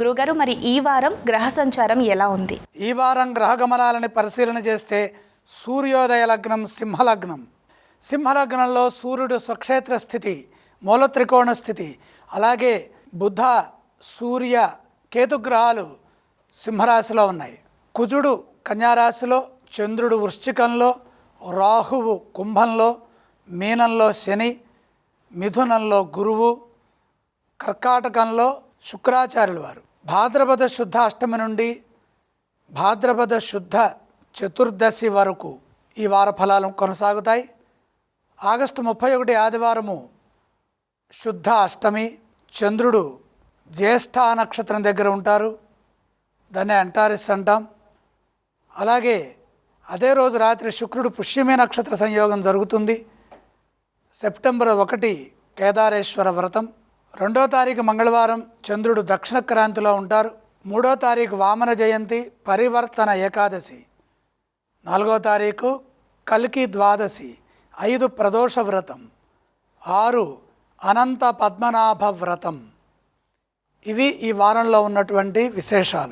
గురుగారు మరి ఈ వారం గ్రహ సంచారం ఎలా ఉంది? ఈ వారం గ్రహ గమనాలని పరిశీలన చేస్తే సూర్యోదయ లగ్నం సింహలగ్నం. సింహలగ్నంలో సూర్యుడు స్వక్షేత్ర స్థితి మూల త్రికోణ స్థితి అలాగే బుధ సూర్య కేతుగ్రహాలు సింహరాశిలో ఉన్నాయి. కుజుడు కన్యారాశిలో చంద్రుడు వృశ్చికంలో రాహువు కుంభంలో మీనంలో శని మిథునంలో గురువు కర్కాటకంలో శుక్రాచార్యులు వారు. భాద్రపద శుద్ధ అష్టమి నుండి భాద్రపద శుద్ధ చతుర్దశి వరకు ఈ వార ఫలాలు కొనసాగుతాయి. ఆగస్టు ముప్పై ఒకటి ఆదివారము శుద్ధ అష్టమి. చంద్రుడు జ్యేష్ఠ నక్షత్రం దగ్గర ఉంటారు. దాన్ని అంటారిస్ అంటాం. అలాగే అదే రోజు రాత్రి శుక్రుడు పుష్యమే నక్షత్ర సంయోగం జరుగుతుంది. సెప్టెంబర్ ఒకటి కేదారేశ్వర వ్రతం. రెండో తారీఖు మంగళవారం చంద్రుడు దక్షిణ క్రాంతిలో ఉంటారు. మూడో తారీఖు వామన జయంతి పరివర్తన ఏకాదశి. నాలుగో తారీఖు కల్కి ద్వాదశి ఐదు ప్రదోష వ్రతం ఆరు అనంత పద్మనాభ వ్రతం. ఇవి ఈ వారంలో ఉన్నటువంటి విశేషాలు.